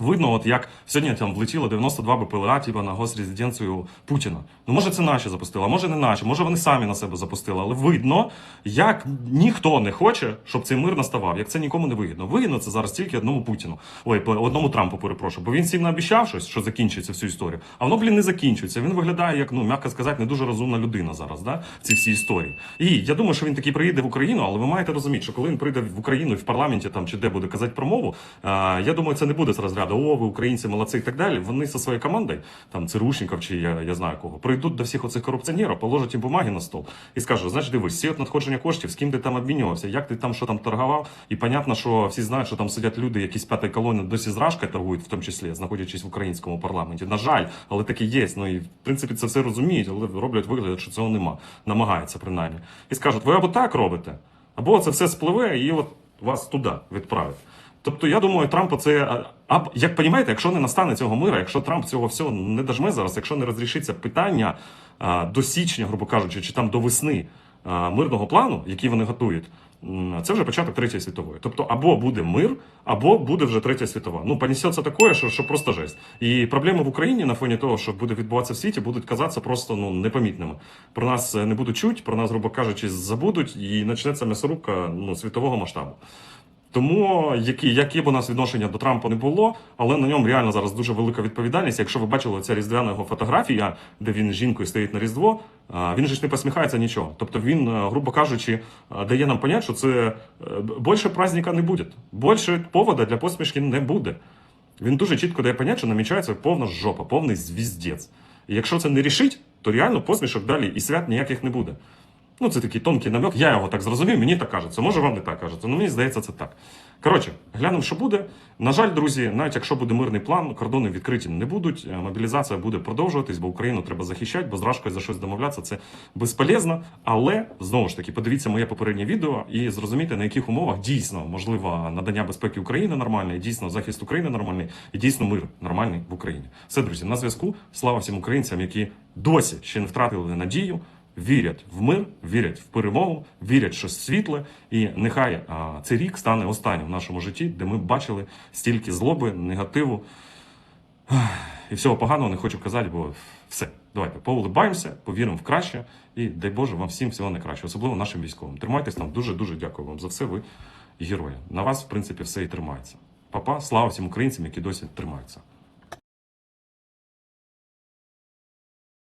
Видно, от як сьогодні там влетіло 92 БПЛА типа, на госрезиденцію Путіна. Ну, може, це наші запустили, а може не наші, може вони самі на себе запустили. Але видно, як ніхто не хоче, щоб цей мир наставав, як це нікому не вигідно. Вигідно це зараз тільки одному Путіну. Ой, одному Трампу перепрошую. Бо він всім наобіцяв щось, що закінчиться всю історію. А воно, блін, не закінчується. Він виглядає як, ну, м'яко сказати, не дуже розумна людина зараз, да, в цій всій історії. І я думаю, що він таки приїде в Україну, але ви маєте розуміти, що коли він прийде в Україну і в парламенті там чи де буде казати промову, а, я думаю, це не буде з розряду о, ви українці молодці і так далі. Вони зі своєю командою, там ЦРУшників чи я, я знаю кого, прийдуть до всіх оцих корупціонерів, положать їм бумаги на стол і скажуть, знаєш, дивись, всі от надходження коштів, з ким ти там обмінювався, як ти там що там торгував, і понятно, що всі знають, що там сидять люди, які з п'ятої колони досі з торгують, в тому числі, знаходячись в українському парламенті. На жаль, але таке є. Ну і в принципі це все розуміють, але роблять вигляд, що цього нема. Намагаються принаймні. І скажуть, ви або так робите, або це все спливе і от вас туди відправить. Тобто, я думаю, Трампа це. а, як розумієте, якщо не настане цього мира, якщо Трамп цього всього не дожме зараз, якщо не розрішиться питання а, до січня, грубо кажучи, чи там до весни а, мирного плану, який вони готують, це вже початок третьої світової. Тобто, або буде мир, або буде вже третя світова. Ну, понесеться таке, що, що просто жесть. І проблеми в Україні на фоні того, що буде відбуватися в світі, будуть казатися просто ну непомітними. Про нас не будуть чуть, про нас, грубо кажучи, забудуть, і почнеться м'ясорубка ну, світового масштабу. Тому які, які б у нас відношення до Трампа не було, але на ньому реально зараз дуже велика відповідальність. Якщо ви бачили ця різдвяна його фотографія, де він жінкою стоїть на різдво, він же ж не посміхається нічого. Тобто він, е, грубо кажучи, е, дає нам понять, що це е, більше праздника не буде, більше повода для посмішки не буде. Він дуже чітко дає понять, що намічається повна жопа, повний звіздець. І якщо це не рішить, то реально посмішок далі і свят ніяких не буде. Ну, це такий тонкий намек. Я його так зрозумів, мені так кажеться. Може, вам не так кажеться. Ну, мені здається, це так. Коротше, глянемо, що буде. На жаль, друзі, навіть якщо буде мирний план, кордони відкриті не будуть. е, Мобілізація буде продовжуватись, бо Україну треба захищати, бо з за щось домовлятися це безполезно. Але знову ж таки, подивіться моє попереднє відео і зрозумійте, на яких умовах дійсно можливо надання безпеки України нормальне, і дійсно захист України нормальний, і дійсно мир нормальний в Україні. Все, друзі, на зв'язку. Слава всім українцям, які досі ще не втратили надію вірять в мир, вірять в перемогу, вірять в щось світле. І нехай а, цей рік стане останнім в нашому житті, де ми бачили стільки злоби, негативу і всього поганого не хочу казати, бо все. Давайте поулибаємося, повіримо в краще і дай Боже вам всім всього найкраще, особливо нашим військовим. Тримайтесь там. Дуже дуже дякую вам за все. Ви герої. На вас, в принципі, все і тримається. Папа, слава всім українцям, які досі тримаються.